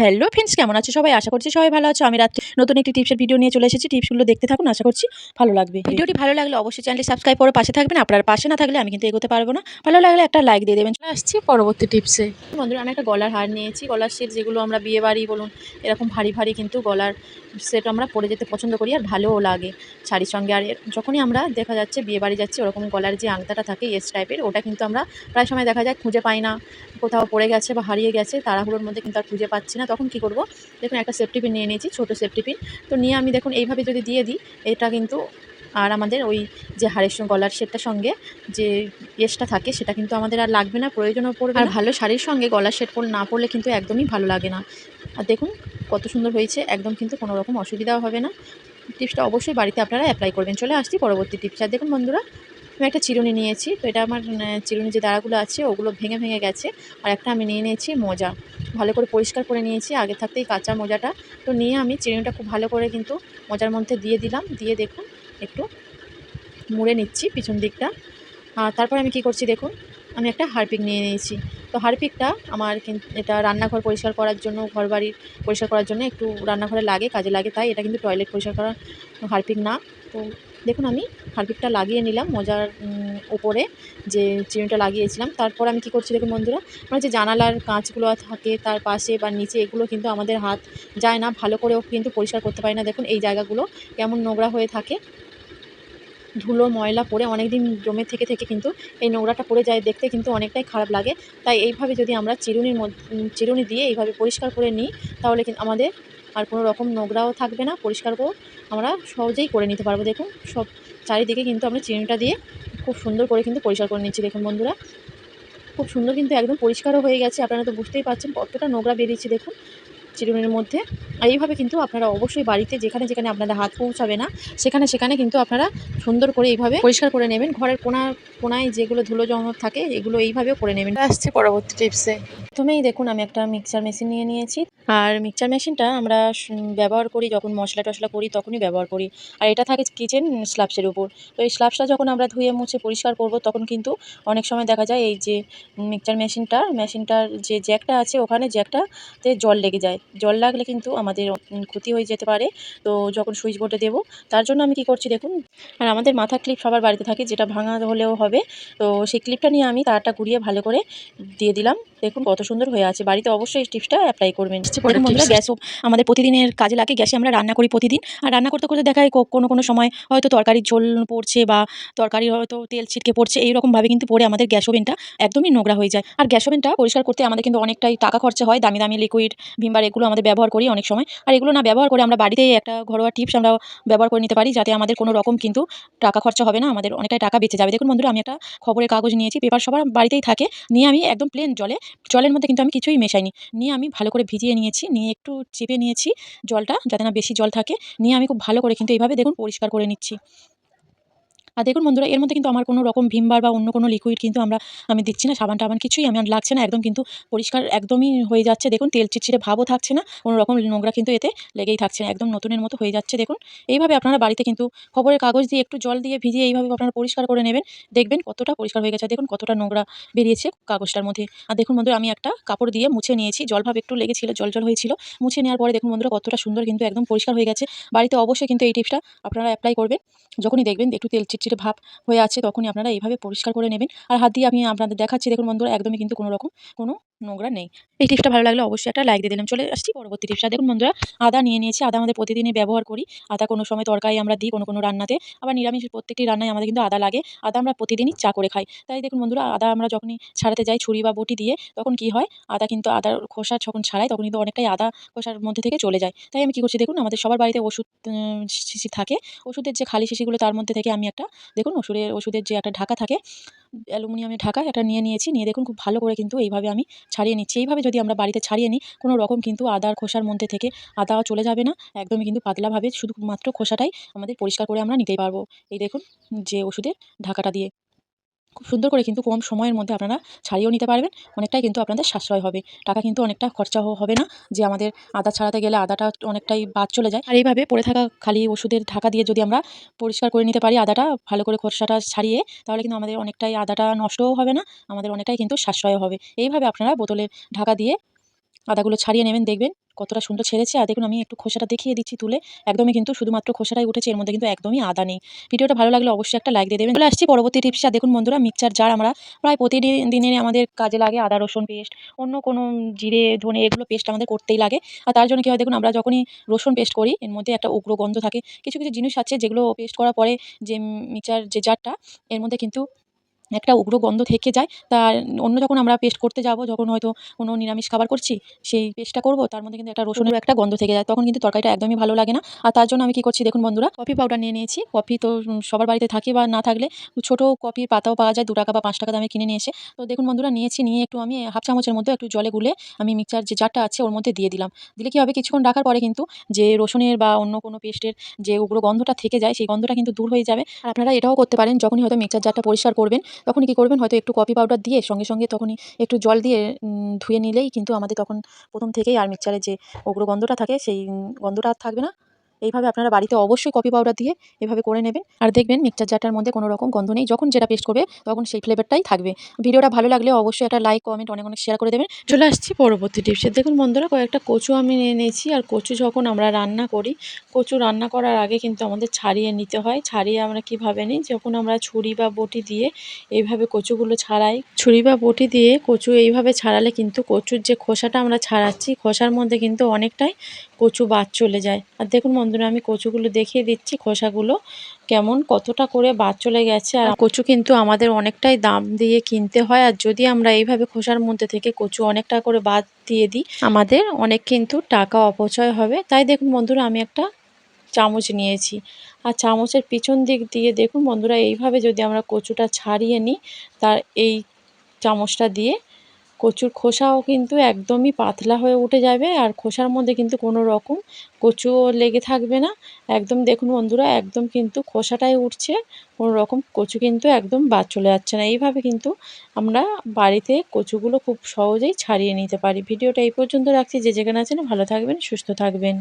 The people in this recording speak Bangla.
হ্যালো ফ্রেন্ডস কেমন আছো সবাই? আশা করছি সবাই ভালো আছো। আমি রাত্রে নতুন একটি টিপসের ভিডিও নিয়ে চলে এসেছি। টিপসগুলো দেখতে থাকুন, আশা করছি ভালো লাগবে। ভিডিওটি ভালো লাগলে অবশ্যই চ্যানেলটি সাবস্ক্রাইব করে পাশে থাকবেন। আপনার পাশে না থাকলে আমি কিন্তু এগোতে পারব না। ভালো লাগলে একটা লাইক দিয়ে দেবেন। চলে আসছি পরবর্তী টিপসে বন্ধুরা, আমি একটা গলার হার নিয়েছি। গলার সেট যেগুলো আমরা বিয়ে বাড়ি বলুন, এরকম ভারী ভারী কিন্তু গলার সেট আমরা পরে যেতে পছন্দ করি আর ভালোও লাগে শাড়ির সঙ্গে। আর যখনই আমরা দেখা যাচ্ছে বিয়ে বাড়ি যাচ্ছি, ওরকম গলার যে আংটাটা থাকে এস টাইপের ওটা কিন্তু আমরা প্রায় সময় দেখা যায় খুঁজে পাই না। কোথাও পড়ে গেছে বা হারিয়ে গেছে, তাড়াহুড়োর মধ্যে কিন্তু আর খুঁজে পাচ্ছি না। তখন কি করব? দেখুন একটা সেফটি পিন নিয়ে নিয়েছি ছোটো সেফটি পিন তো নিয়ে আমি দেখুন এইভাবে যদি দিয়ে দিই এটা কিন্তু আর আমাদের ওই যে হাড়ের সঙ্গে গলার সেটটার সঙ্গে যে ইয়েসটা থাকে সেটা কিন্তু আমাদের আর লাগবে না প্রয়োজনও পড়বে আর ভালো শাড়ির সঙ্গে গলার সেট পর না পড়লে কিন্তু একদমই ভালো লাগে না। আর দেখুন কত সুন্দর হয়েছে একদম কিন্তু কোনো রকম অসুবিধাও হবে না। টিপসটা অবশ্যই বাড়িতে আপনারা অ্যাপ্লাই করবেন। চলে আসছি পরবর্তী টিপস। আর দেখুন বন্ধুরা আমি একটা চিরুনি নিয়েছি, তো এটা আমার চিরুনি যে দাঁড়াগুলো আছে, ওগুলো ভেঙে ভেঙে গেছে, আর একটা আমি নিয়ে নিয়েছি মোজা। ভালো করে পরিষ্কার করে নিয়েছি, আগে থাকতেই কাঁচা মোজাটা। তো নিয়ে আমি চিরুনিটা খুব ভালো করে কিন্তু মোজার মধ্যে দিয়ে দিলাম, দিয়ে দেখুন, একটু মুড়ে নিচ্ছি পিছন দিকটা। আর তারপর আমি কি করছি দেখুন, আমি একটা হারপিক নিয়ে নিয়েছি। তো হারপিকটা আমার কিন্তু এটা রান্নাঘর পরিষ্কার করার জন্য ঘর বাড়ির পরিষ্কার করার জন্য একটু রান্নাঘরে লাগে, কাজে লাগে, তাই এটা কিন্তু টয়লেট পরিষ্কার করার হারপিক না। তো দেখুন, আমি হারপিকটা লাগিয়ে নিলাম মোজার ওপরে যে চিরুনিটা লাগিয়েছিলাম। তারপর আমি কি করছি দেখুন বন্ধুরা, আমার যে জানালার কাঁচগুলো থাকে তার পাশে বা নিচে এগুলো কিন্তু আমাদের হাত যায় না, ভালো করেও কিন্তু পরিষ্কার করতে পারি না। দেখুন, এই জায়গাগুলো কেমন নোংরা হয়ে থাকে। ধুলো, ময়লা পড়ে অনেক দিন জমে থেকে থেকে কিন্তু এই নোংরাটা পড়ে যায়, দেখতে কিন্তু অনেকটাই খারাপ লাগে। তাই এইভাবে যদি আমরা চিরুনির চিরুনি দিয়ে এইভাবে পরিষ্কার করে নিই, তাহলে কিন্তু আমাদের আর কোনো রকম নোংরাও থাকবে না পরিষ্কার পরিষ্কারও আমরা সহজেই করে নিতে পারব। দেখুন সব চারিদিকে কিন্তু আমরা চিরুনিটা দিয়ে খুব সুন্দর করে কিন্তু পরিষ্কার করে নিচ্ছি। দেখুন বন্ধুরা খুব সুন্দর কিন্তু একদম পরিষ্কারও হয়ে গেছে। আপনারা তো বুঝতেই পারছেন কতটা নোংরা বেরিয়েছে দেখুন চিরুনির মধ্যে। আর এইভাবে কিন্তু আপনারা অবশ্যই বাড়িতে যেখানে যেখানে আপনাদের হাত পৌঁছাবে না সেখানে সেখানে কিন্তু আপনারা সুন্দর করে এইভাবে পরিষ্কার করে নেবেন। ঘরের কোনা কোনায় যেগুলো ধুলো জমা থাকে এগুলো এইভাবেও করে নেবেন। আসছে পরবর্তী টিপসে। প্রথমেই দেখুন আমি একটা মিক্সার মেশিন নিয়ে নিয়েছি। আর মিক্সচার মেশিনটা আমরা ব্যবহার করি যখন মশলা টশলা করি তখনই ব্যবহার করি। আর এটা থাকে কিচেন স্ল্যাবসের উপর। তো এই স্ল্যাবসটা যখন আমরা ধুয়ে মুছে পরিষ্কার করব তখন কিন্তু অনেক সময় দেখা যায় এই যে মিক্সচার মেশিনটা মেশিনটার যে জ্যাকটা আছে ওখানে জ্যাকটাতে জল লেগে যায়। জল লাগলে কিন্তু আমাদের ক্ষতি হয়ে যেতে পারে। তো যখন সুইচ বোর্ডে দেবো, তার জন্য আমি কি করছি দেখুন? আর আমাদের মাথা ক্লিপ সবার বাড়িতে থাকে, যেটা ভাঙা হলেও হবে। তো সেই ক্লিপটা নিয়ে আমি তারটা ঘুরিয়ে ভালো করে দিয়ে দিলাম। দেখুন কত সুন্দর হয়ে আছে। বাড়িতে অবশ্যই এই টিপসটা অ্যাপ্লাই করবেন। দেখুন বন্ধুরা গ্যাসও আমাদের প্রতিদিনের কাজে লাগে গ্যাসে আমরা রান্না করি প্রতিদিন। আর রান্না করতে করতে দেখা যায় কো- কোনো কোনো সময় হয়তো তরকারির ঝোল পড়ছে বা তরকারির হয়তো তেল ছিটকে পড়ছে এইরকমভাবে কিন্তু পড়ে আমাদের গ্যাস ওভেনটা একদমই নোংরা হয়ে যায়। আর গ্যাস ওভেনটা পরিষ্কার করতে আমাদের কিন্তু অনেকটাই টাকা খরচা হয় দামি দামি লিকুইড ভিমবার এগুলো আমাদের ব্যবহার করি অনেক সময়। আর এগুলো না ব্যবহার করে আমরা বাড়িতে একটা ঘরোয়া টিপস আমরা ব্যবহার করে নিতে পারি যাতে আমাদের কোনো রকম কিন্তু টাকা খরচা হবে না আমাদের অনেকটাই টাকা বেঁচে যাবে। দেখুন বন্ধুরা আমি একটা খবরের কাগজ নিয়েছি পেপার সবার বাড়িতেই থাকে নিয়ে আমি একদম প্লেন জলে জলের মধ্যে কিন্তু আমি কিছুই মেশাইনি। নিয়ে আমি ভালো করে ভিজিয়ে নিয়েছি, নিয়ে একটু চেপে নিয়েছি জলটা যাতে না বেশি জল থাকে। নিয়ে আমি খুব ভালো করে কিন্তু এইভাবে দেখুন পরিষ্কার করে নিচ্ছি। আর দেখুন বন্ধুরা, এর মধ্যে কিন্তু আমার কোনো রকম ভিমবার বা অন্য কোনো লিকুইড কিন্তু আমরা, আমি দিচ্ছি না, সাবান টাবান কিছুই আমার লাগছে না, একদম কিন্তু পরিষ্কার একদমই হয়ে যাচ্ছে। দেখুন, তেল চিটচিটে ভাবও থাকছে না, কোনো রকম নোংরা কিন্তু এতে লেগেই থাকছে না, একদম নতুনের মতো হয়ে যাচ্ছে। দেখুন, এইভাবে আপনারা বাড়িতে কিন্তু খবরের কাগজ দিয়ে একটু জল দিয়ে ভিজিয়ে এইভাবে আপনারা পরিষ্কার করে নেবেন, দেখবেন কতটা পরিষ্কার হয়ে গেছে, দেখুন কতটা নোংরা বেরিয়েছে কাগজটার মধ্যে। আর দেখুন বন্ধুরা, আমি একটা কাপড় দিয়ে মুছে নিয়েছি, জল ভাব একটু লেগেছিল, জল জল হয়েছিল, মুছে নেওয়ার পরে দেখুন বন্ধুরা, কতটা সুন্দর কিন্তু একদম পরিষ্কার হয়ে গেছে। বাড়িতে অবশ্যই কিন্তু এই টিপসটা আপনারা অ্যাপ্লাই করবেন, যখনই দেখবেন একটু তেল চিটচিটে ভাব হয়ে আছে, তখনই আপনারা এইভাবে পরিষ্কার করে নেবেন। আর হাত দিয়ে আমি আপনাদের দেখাচ্ছি, দেখুন বন্ধুরা, একদমই কিন্তু কোনো রকম কোনো নোংরা নেই। এই টিপসটা ভালো লাগলে অবশ্যই একটা লাইক দিয়ে দিলাম চলে আসছি পরবর্তী টিপসটা দেখুন বন্ধুরা, আদা নিয়ে নিয়েছি। আদা আমাদের প্রতিদিনই ব্যবহার করি। আদা কোনো সময় তরকারি আমরা দিই কোনো কোনো রান্নাতে। আবার নিরামিষ প্রত্যেকটি রান্নায় আমাদের কিন্তু আদা লাগে। আদা আমরা প্রতিদিনই চা করে খাই। তাই দেখুন বন্ধুরা, আদা আমরা যখনই ছাড়াতে যাই ছুরি বা বটি দিয়ে, তখন কি হয়, আদা কিন্তু আদার খোসা যখন ছাড়াই, তখন কিন্তু অনেকটাই আদা খোসার মধ্যে থেকে চলে যায়। তাই আমি কি করছি দেখুন, আমাদের সবার বাড়িতে ওষুধ শিশি থাকে। ওষুধের যে খালি শিশিগুলো, তার মধ্যে থেকে আমি একটা দেখুন ওষুধের ওষুধের যে একটা ঢাকা থাকে, অ্যালুমিনিয়ামের ঢাকা এটা নিয়ে নিয়েছি, নিয়ে দেখুন খুব ভালো করে কিন্তু এইভাবে আমি ছাড়িয়ে নিচ্ছি। এইভাবে যদি আমরা বাড়িতে ছাড়িয়ে নিই, কোনো রকম কিন্তু আদার খোসার মধ্যে থেকে আদা চলে যাবে না, একদমই কিন্তু পাতলাভাবে শুধুমাত্র খোসাটাই আমাদের পরিষ্কার করে আমরা নিতেই পারব। এই দেখুন যে ওষুধের ঢাকাটা দিয়ে। খুব সুন্দর করে কিন্তু কম সময়ের মধ্যে আপনারা ছাড়িয়েও নিতে পারবেন। অনেকটাই কিন্তু আপনাদের সাশ্রয় হবে। টাকা কিন্তু অনেকটা খরচা হবে না। যে আমাদের আদা ছাড়াতে গেলে আদাটা অনেকটাই বাদ চলে যায়। আর এইভাবে পড়ে থাকা খালি ওষুধের ঢাকা দিয়ে যদি আমরা পরিষ্কার করে নিতে পারি আদাটা, ভালো করে খরচাটা ছাড়িয়ে, তাহলে কিন্তু আমাদের অনেকটাই আদাটা নষ্টও হবে না। আমাদের অনেকটাই কিন্তু সাশ্রয় হবে। এইভাবে আপনারা বোতলের ঢাকা দিয়ে আদাগুলো ছাড়িয়ে নেবেন, দেখবেন কতটা সুন্দর ছেড়েছে। আর দেখুন, আমি একটু খোসাটা দেখিয়ে দিচ্ছি তুলে। একদমই কিন্তু শুধুমাত্র খোসাটাই উঠেছে, এর মধ্যে কিন্তু একদমই আদা নেই। ভিডিওটা ভালো লাগলে অবশ্যই একটা লাইক দিয়ে দেবেন। চলে আসছি পরবর্তী টিপসটা দেখুন বন্ধুরা মিক্সচার জার আমরা প্রায় প্রতিদিন আমাদের কাজে লাগে আদা, রসুন পেস্ট অন্য কোনো জিরে, ধনে, এগুলো পেস্ট আমাদের করতেই লাগে। আর তার জন্য কী হয়, দেখুন আমরা যখনই রসুন পেস্ট করি, এর মধ্যে একটা উগ্র গন্ধ থাকে। কিছু কিছু জিনিস আছে যেগুলো পেস্ট করার পরে যে মিক্সচার যে জারটা এর মধ্যে কিন্তু একটা উগ্র গন্ধ থেকে যায়। তার অন্য যখন আমরা পেস্ট করতে যাব, যখন হয়তো কোনো নিরামিষ খাবার করছি, সেই পেস্টটা করব, তার মধ্যে কিন্তু একটা রসুনের একটা গন্ধ থেকে যায়, তখন কিন্তু তরকারিটা একদমই ভালো লাগে না। আর তার জন্য আমি কী করছি, দেখুন বন্ধুরা, কফি পাউডার নিয়ে নিয়েছি। কফি তো সবার বাড়িতে থাকে বা না থাকলে ছোটো কফির পাতাও পাওয়া যায়, দু টাকা বা পাঁচ টাকা দামে কিনে নিয়ে এসে। তো দেখুন বন্ধুরা, নিয়েছি, নিয়ে একটু আমি হাফ চামচের মধ্যে একটু জলে গুলে আমি মিক্সার যে জারটা আছে ওর মধ্যে দিয়ে দিলাম। দিলে কী হবে, কিছুক্ষণ রাখার পরে কিন্তু যে রসুনের বা অন্য কোনো পেস্টের যে উগ্র গন্ধটা থেকে যায়, সেই গন্ধটা কিন্তু দূর হয়ে যাবে। আর আপনারা এটাও করতে পারেন, যখনই হয়তো মিক্সার জারটা পরিষ্কার করবেন তখন কী করবেন? হয়তো একটু কফি পাউডার দিয়ে সঙ্গে সঙ্গে তখনই একটু জল দিয়ে ধুয়ে নিলেই কিন্তু আমাদের তখন প্রথম থেকেই আর মিক্সচারের যে উগ্র গন্ধটা থাকে, সেই গন্ধটা আর থাকবে না। এইভাবে আপনারা বাড়িতে অবশ্যই কফি পাউডার দিয়ে এভাবে করে নেবেন। আর দেখবেন মিক্সচার জারটার মধ্যে কোনো রকম গন্ধ নেই। যখন যেটা পেস্ট করবে, তখন সেই ফ্লেভারটাই থাকবে। ভিডিওটা ভালো লাগলে অবশ্যই একটা লাইক কমেন্ট অনেক অনেক শেয়ার করে দেবেন। চলে আসছি পরবর্তী টিপসে দেখুন বন্ধুরা, কয়েকটা কচু আমি নিয়ে নিয়েছি। আর কচু যখন আমরা রান্না করি, কচু রান্না করার আগে কিন্তু আমাদের ছাড়িয়ে নিতে হয়। ছাড়িয়ে আমরা কীভাবে নিই? যখন আমরা ছুরি বা বটি দিয়ে এইভাবে কচুগুলো ছাড়াই, ছুরি বা বটি দিয়ে কচু এইভাবে ছাড়ালে কিন্তু কচুর যে খোসাটা আমরা ছাড়াচ্ছি, খোসার মধ্যে কিন্তু অনেকটাই কচু বাদ চলে যায়। আর দেখুন বন্ধুরা, আমি কচুগুলো দেখিয়ে দিচ্ছি, খোসাগুলো কেমন, কতটা করে বাদ চলে গেছে। আর কচু কিন্তু আমাদের অনেকটাই দাম দিয়ে কিনতে হয়। আর যদি আমরা এইভাবে খোসার মধ্যে থেকে কচু অনেকটা করে বাদ দিয়ে দিই, আমাদের অনেক কিন্তু টাকা অপচয় হবে। তাই দেখুন বন্ধুরা, আমি একটা চামচ নিয়েছি। আর চামচের পিছন দিক দিয়ে দেখুন বন্ধুরা, এইভাবে যদি আমরা কচুটা ছাড়িয়ে নিই, তার এই চামচটা দিয়ে কচুর খোসাও কিন্তু একদমই পাতলা হয়ে উঠে যাবে আর খোসার মধ্যে কিন্তু কোনো রকম কচুও লেগে থাকবে না। একদম দেখুন বন্ধুরা, একদম কিন্তু খোসাটাই উঠছে, কোনো রকম কচু কিন্তু একদম বাদ চলে যাচ্ছে না। এইভাবে কিন্তু আমরা বাড়িতে কচুগুলো খুব সহজেই ছাড়িয়ে নিতে পারি। ভিডিওটা এই পর্যন্ত রাখছি। যে যেখানে আছেন ভালো থাকবেন, সুস্থ থাকবেন।